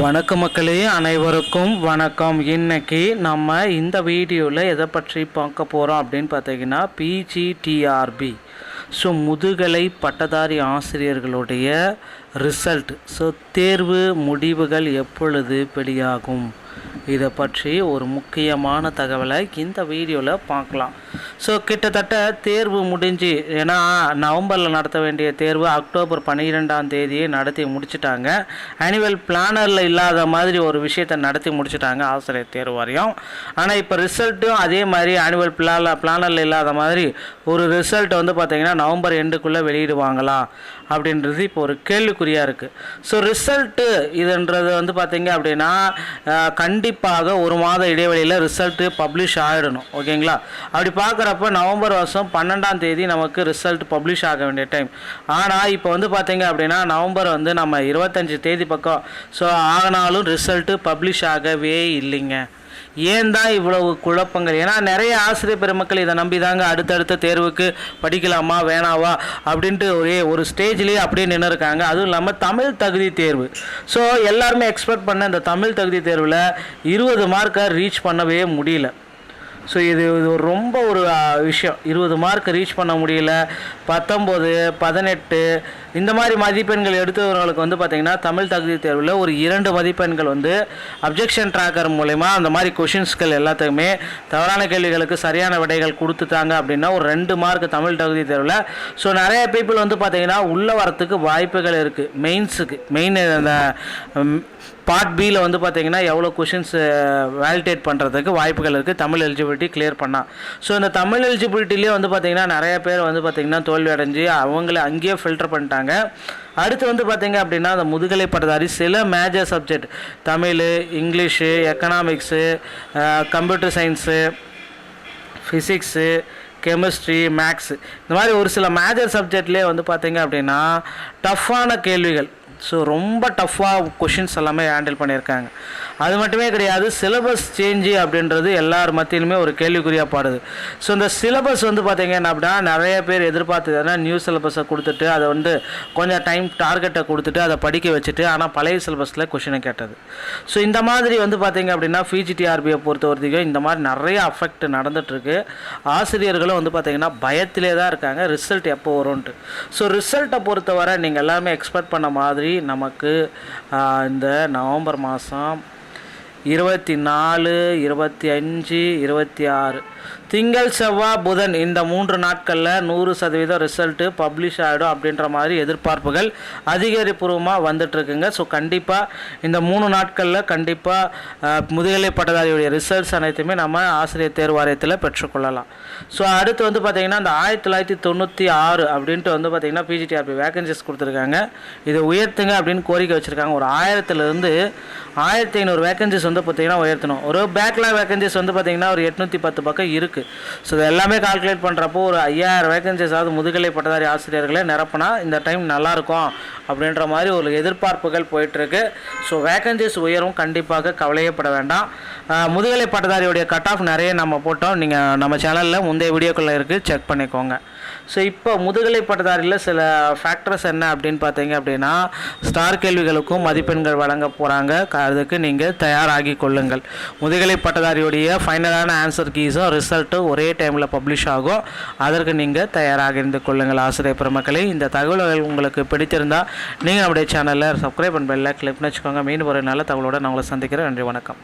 வணக்க மக்களே அனைவருக்கும் வணக்கம். இன்னைக்கு நம்ம இந்த வீடியோவில் எதை பற்றி பார்க்க போகிறோம் அப்படின்னு பார்த்தீங்கன்னா பிஜிடிஆர்பி ஸோ முதுகலை பட்டதாரி ஆசிரியர்களுடைய ரிசல்ட் ஸோ தேர்வு முடிவுகள் எப்பொழுது வெளியாகும்? இதை பற்றி ஒரு முக்கியமான தகவலை இந்த வீடியோவில் பார்க்கலாம். ஸோ கிட்டத்தட்ட தேர்வு முடிஞ்சு ஏன்னா நவம்பரில் நடத்த வேண்டிய தேர்வு அக்டோபர் பன்னிரெண்டாம் தேதியை நடத்தி முடிச்சிட்டாங்க. ஆனுவல் பிளானரில் இல்லாத மாதிரி ஒரு விஷயத்தை நடத்தி முடிச்சிட்டாங்க ஆசிரியர் தேர்வு வரையும். ஆனால் இப்போ ரிசல்ட்டும் அதே மாதிரி ஆனுவல் பிளான பிளானரில் இல்லாத மாதிரி ஒரு ரிசல்ட் வந்து பார்த்திங்கன்னா நவம்பர் எண்டுக்குள்ளே வெளியிடுவாங்களா? அப்படின்றது இப்போ ஒரு கேள்விக்குறியாக இருக்குது ஸோ ரிசல்ட்டு இதுன்றது வந்து பார்த்திங்க அப்படின்னா கண்டிப்பாக கண்டிப்பாக ஒரு மாத இடைவெளியில் ரிசல்ட்டு பப்ளிஷ் ஆகிடணும் ஓகேங்களா? அப்படி பார்க்குறப்ப நவம்பர் வருஷம் பன்னெண்டாம் தேதி நமக்கு ரிசல்ட் பப்ளிஷ் ஆக வேண்டிய டைம் ஆனால் இப்போ வந்து பார்த்தீங்க அப்படின்னா நவம்பர் வந்து நம்ம இருபத்தஞ்சி தேதி பக்கம். ஸோ ஆனாலும் ரிசல்ட்டு பப்ளிஷ் ஆகவே இல்லைங்க. ஏன் தான் இவ்வளவு குழப்பங்கள்? ஏன்னா நிறைய ஆசிரியர் பெருமக்கள் இதை நம்பி தாங்க அடுத்தடுத்த தேர்வுக்கு படிக்கலாமா வேணாவா அப்படின்ட்டு ஒரே ஒரு ஸ்டேஜ்லேயே அப்படியே நின்று இருக்காங்க அதுவும் இல்லாமல் தமிழ் தகுதி தேர்வு. ஸோ எல்லாருமே எக்ஸ்பெக்ட் பண்ண இந்த தமிழ் தகுதி தேர்வில் இருபது மார்க்கை ரீச் பண்ணவே முடியல. ஸோ இது இது ஒரு ரொம்ப ஒரு விஷயம். இருபது மார்க் ரீச் பண்ண முடியல. பத்தொம்போது பதினெட்டு இந்த மாதிரி மதிப்பெண்கள் எடுத்தவர்களுக்கு வந்து பார்த்திங்கன்னா தமிழ் தகுதி தேர்வில் ஒரு இரண்டு மதிப்பெண்கள் வந்து அப்ஜெக்ஷன் ட்ராக்கர் மூலயமா அந்த மாதிரி கொஷின்ஸ்கள் எல்லாத்துக்குமே தவறான கேள்விகளுக்கு சரியான விடைகள் கொடுத்துட்டாங்க அப்படின்னா ஒரு ரெண்டு மார்க் தமிழ் தகுதி தேர்வில். ஸோ நிறைய பீப்புள் வந்து பார்த்திங்கன்னா உள்ளே வரத்துக்கு வாய்ப்புகள் இருக்குது மெயின்ஸுக்கு மெயின் அந்த பார்ட் பியில் வந்து பார்த்தீங்கன்னா எவ்வளோ கொஷின்ஸ் வேலிடேட் பண்ணுறதுக்கு வாய்ப்புகள் இருக்குது தமிழ் எலிஜிபிலிட்டி கிளியர் பண்ணான் ஸோ இந்த தமிழ் எலிஜிபிலிட்டிலேயே வந்து பார்த்திங்கன்னா நிறைய பேர் வந்து பார்த்திங்கன்னா தோல்வி அடைஞ்சு அவங்கள அங்கேயே ஃபில்டர் பண்ணிட்டாங்க. அடுத்து வந்து பார்த்திங்க அப்படின்னா அந்த முதுகலை பட்டதாரி சில major subject Tamil English economics computer science physics chemistry maths இந்த மாதிரி ஒரு சில மேஜர் சப்ஜெக்ட்லேயே வந்து பார்த்திங்க அப்படின்னா டஃப்பான கேள்விகள் ஸோ ரொம்ப டஃப்பாக கொஷின்ஸ் எல்லாமே ஹேண்டில் பண்ணியிருக்காங்க. அது மட்டுமே கிடையாது சிலபஸ் சேஞ்சு அப்படின்றது எல்லார் மத்தியிலுமே ஒரு கேள்விக்குறியாக பாடுது. ஸோ இந்த சிலபஸ் வந்து பார்த்தீங்கன்னா அப்படின்னா நிறைய பேர் எதிர்பார்த்ததுன்னா நியூ சிலபஸை கொடுத்துட்டு அதை வந்து கொஞ்சம் டைம் டார்கெட்டை கொடுத்துட்டு அதை படிக்க வச்சுட்டு ஆனால் பழைய சிலபஸில் கொஷினை கேட்டது. ஸோ இந்த மாதிரி வந்து பார்த்திங்க அப்படின்னா பிஜிடிஆர்பியை பொறுத்த வரைக்கும் இந்த மாதிரி நிறைய அஃபெக்ட் நடந்துகிட்ருக்கு ஆசிரியர்களும் வந்து பார்த்திங்கன்னா பயத்திலே தான் இருக்காங்க. ரிசல்ட் எப்போ வரும்ன்ட்டு. ஸோ ரிசல்ட்டை பொறுத்தவரை நீங்கள் எல்லாமே எக்ஸ்பெக்ட் பண்ண மாதிரி நமக்கு இந்த நவம்பர் மாதம் இருபத்தி நாலு இருபத்தி அஞ்சு இருபத்தி ஆறு. திங்கள் செவ்வாய் புதன் இந்த மூன்று நாட்களில் நூறு சதவீதம் ரிசல்ட்டு பப்ளிஷ் ஆகிடும் அப்படின்ற மாதிரி எதிர்பார்ப்புகள் அதிகாரப்பூர்வமாக வந்துட்டுருக்குங்க. ஸோ கண்டிப்பாக இந்த மூணு நாட்களில் கண்டிப்பாக முதுகலை பட்டதாரியுடைய ரிசல்ட்ஸ் அனைத்துமே நம்ம ஆசிரியர் தேர்வாரியத்தில் பெற்றுக்கொள்ளலாம். ஸோ அடுத்து வந்து பார்த்திங்கன்னா இந்த ஆயிரத்தி தொள்ளாயிரத்தி தொண்ணூற்றி ஆறு அப்படின்ட்டு வந்து பார்த்திங்கன்னா பிஜிடிஆர்பி வேகன்சிஸ் கொடுத்துருக்காங்க. இதை உயர்த்துங்க அப்படின்னு கோரிக்கை வச்சுருக்காங்க. ஒரு ஆயிரத்துலேருந்து ஆயிரத்தி ஐநூறு வேகன்சிஸ் வந்து பார்த்திங்கன்னா உயர்த்தணும். ஒரு பேக்லாக் வேகன்சிஸ் வந்து பார்த்திங்கன்னா ஒரு எட்நூற்றி பத்து பக்கம் இருக்குது ஸோ இது எல்லாமே கால்குலேட் பண்ணுறப்போ ஒரு ஐயாயிரம் வேகன்சிஸாவது முதுகலை பட்டதாரி ஆசிரியர்களே நிரப்புனா இந்த டைம் நல்லாயிருக்கும் அப்படின்ற மாதிரி ஒரு எதிர்பார்ப்புகள் போயிட்டுருக்கு. ஸோ வேகன்சிஸ் உயரும். கண்டிப்பாக கவலையப்பட வேண்டாம். முதுகலை பட்டதாரியுடைய கட் ஆஃப் நிறைய நம்ம போட்டோம். நீங்கள் நம்ம சேனலில் முந்தைய வீடியோக்குள்ளே இருக்குது செக் பண்ணிக்கோங்க. ஸோ இப்போ முதுகலை பட்டதாரியில் சில ஃபேக்டர்ஸ் என்ன அப்படின்னு பார்த்தீங்க அப்படின்னா ஸ்டார் கேள்விகளுக்கும் மதிப்பெண்கள் வழங்க போகிறாங்க அதுக்கு நீங்கள் தயாராகி கொள்ளுங்கள். முதுகலை பட்டதாரியுடைய ஃபைனலான ஆன்சர் கீஸும் ரிசல்ட்டும் ஒரே டைமில் பப்ளிஷ் ஆகும். அதற்கு நீங்கள் தயாராக இருந்து கொள்ளுங்கள் ஆசிரியர் பெருமக்களே. இந்த தகவல்கள் உங்களுக்கு பிடித்திருந்தால் நீங்கள் நம்முடைய சேனலில் சப்ஸ்கிரைப் பண்ண பெல்ல கிளிக் பண்ணி வச்சுக்கோங்க. மீன் ஒரு நல்ல தகவலோடு நான் உங்களை சந்திக்கிறேன். நன்றி வணக்கம்.